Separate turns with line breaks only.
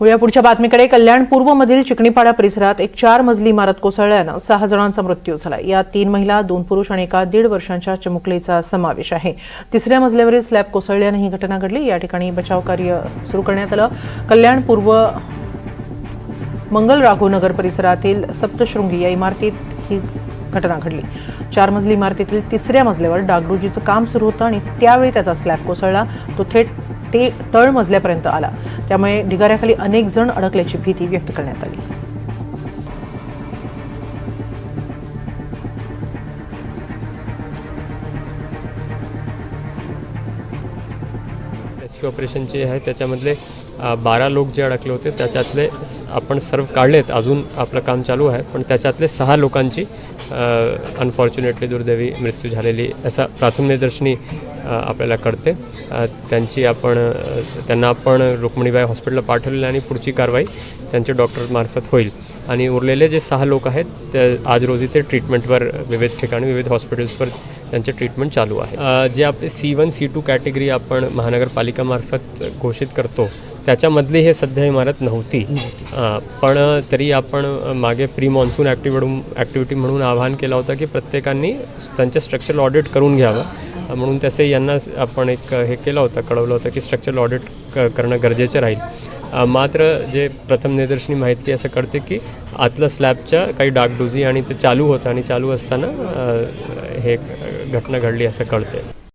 या पुढच्या बातमीकडे. कल्याण पूर्वमधील चिकणीपाडा परिसरात एक चार मजली इमारत कोसळल्यानं सहा जणांचा मृत्यू झाला. यात तीन महिला दोन पुरुष आणि एका दीड वर्षांच्या चिमुकलीचा समावेश आहे. तिसऱ्या मजल्यावरील स्लॅब कोसळल्यानं ही घटना घडली. या ठिकाणी बचाव कार्य सुरू करण्यात आलं. कल्याण पूर्व मंगल राघवनगर परिसरातील सप्तशृंगी या इमारतीत ही घटना घडली. चार मजली इमारतीतील तिसऱ्या मजल्यावर डागडुजीचं काम सुरू होतं आणि त्यावेळी त्याचा स्लॅब कोसळला. तो थेट ते तळ मजल्यापर्यंत आला. त्यामुळे ढिगाऱ्याखाली अनेक जण अडकल्याची भीती व्यक्त करण्यात आली.
रेस्क्यू ऑपरेशनचे आहे त्याच्यामधले बारा लोक जे अडकले होते त्याच्यातले आपण सर्व काढलेत. अजून आपलं काम चालू आहे पण त्याच्यातले सहा लोकांची अनफॉर्च्युनेटली दुर्दैवी मृत्यू झालेली असा प्राथमिक निदर्शनी आपल्याला कळते. त्यांची आपण त्यांना आपण रुक्मिणीबाई हॉस्पिटलला पाठवलेलं आणि पुढची कारवाई त्यांच्या डॉक्टरमार्फत होईल. आणि उरलेले जे सहा लोक आहेत ते आज रोजी ते ट्रीटमेंटवर विविध ठिकाणी विविध हॉस्पिटल्सवर त्यांचे ट्रीटमेंट चालू आहे. जे आपले C one C two category आपण महानगरपालिकामार्फत घोषित करतो त्याच्यामधली हे सध्या इमारत नव्हती. पण तरी आपण मागे प्री मॉन्सून ॲक्टिव्हिटी ॲक्टिव्हिटी म्हणून आवाहन केलं होतं की प्रत्येकाने त्यांचे स्ट्रक्चरल ऑडिट करून घ्यावं. म्हणून तसे यांना आपण एक हे केलं होतं कळवलं होतं की स्ट्रक्चरल ऑडिट क करणं गरजेचं राहील. मात्र जे प्रथम निदर्शनी माहिती असं कळते की आतलं स्लॅबच्या काही डागडुजी आणि ते चालू होतं आणि चालू असताना हे घटना घडली असं कळते.